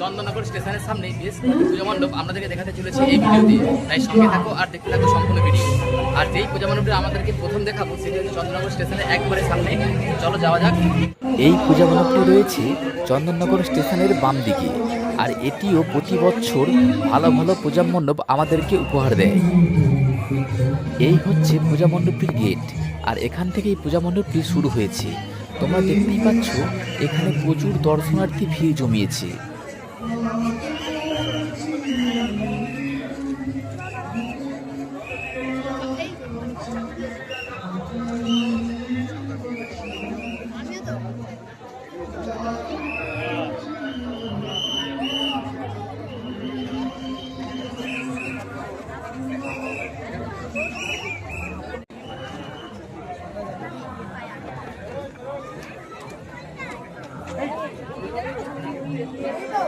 চন্দননগর স্টেশনের সামনে বেশ পুজো মণ্ডপ আপনাদেরকে দেখাতে চলেছে। এই ভিডিওতে তাই সঙ্গে থাকো আর দেখতে থাকো সম্পূর্ণ ভিডিও। আর যেই পূজা মণ্ডপটি আমাদেরকে প্রথম দেখাবো, সেটি হচ্ছে চন্দননগর স্টেশনের একবারে সামনে চলো যাওয়া যাক। এই পূজা মণ্ডপটি রয়েছে চন্দননগর স্টেশনের বাম দিকে, আর এটিও প্রতি বছর ভালো ভালো পূজা মণ্ডপ আমাদেরকে উপহার দেয়। এই হচ্ছে পূজা মণ্ডপটির গেট, আর এখান থেকেই পূজা মণ্ডপটি শুরু হয়েছে। তোমরা দেখতেই পাচ্ছ এখানে প্রচুর দর্শনার্থী ভিড় জমিয়েছে।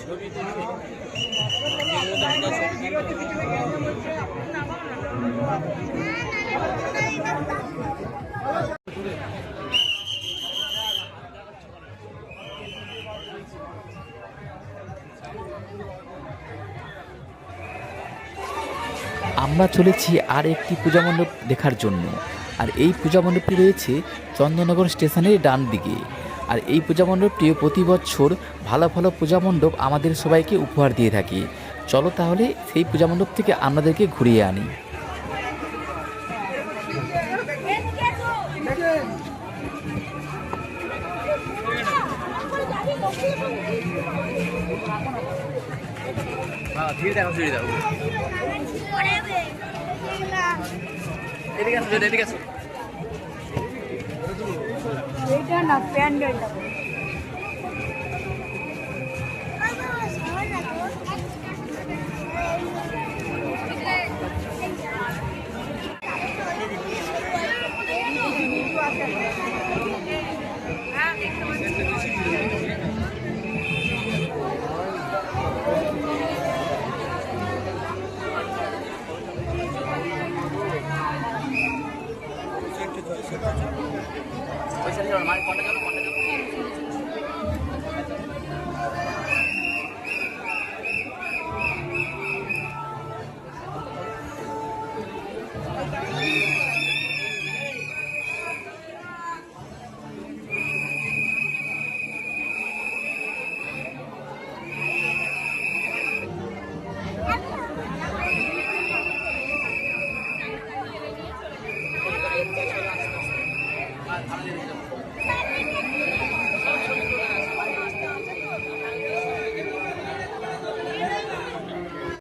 ছবি আমরা চলেছি আর একটি পূজা মণ্ডপ দেখার জন্য। আর এই পূজা মণ্ডপটি রয়েছে চন্দননগর স্টেশনের ডান দিকে। আর এই পূজা মণ্ডপটিও প্রতি বছর ভালো ভালো পূজা মণ্ডপ আমাদের সবাইকে উপহার দিয়ে থাকে। চলো তাহলে সেই পূজা মণ্ডপ থেকে আমাদেরকে ঘুরিয়ে আনি। ভিড় দেখো ভিড় দেখো এদিকে আসো এদিকে আসো। এইটা না প্যান্ডেলটা ponakan lu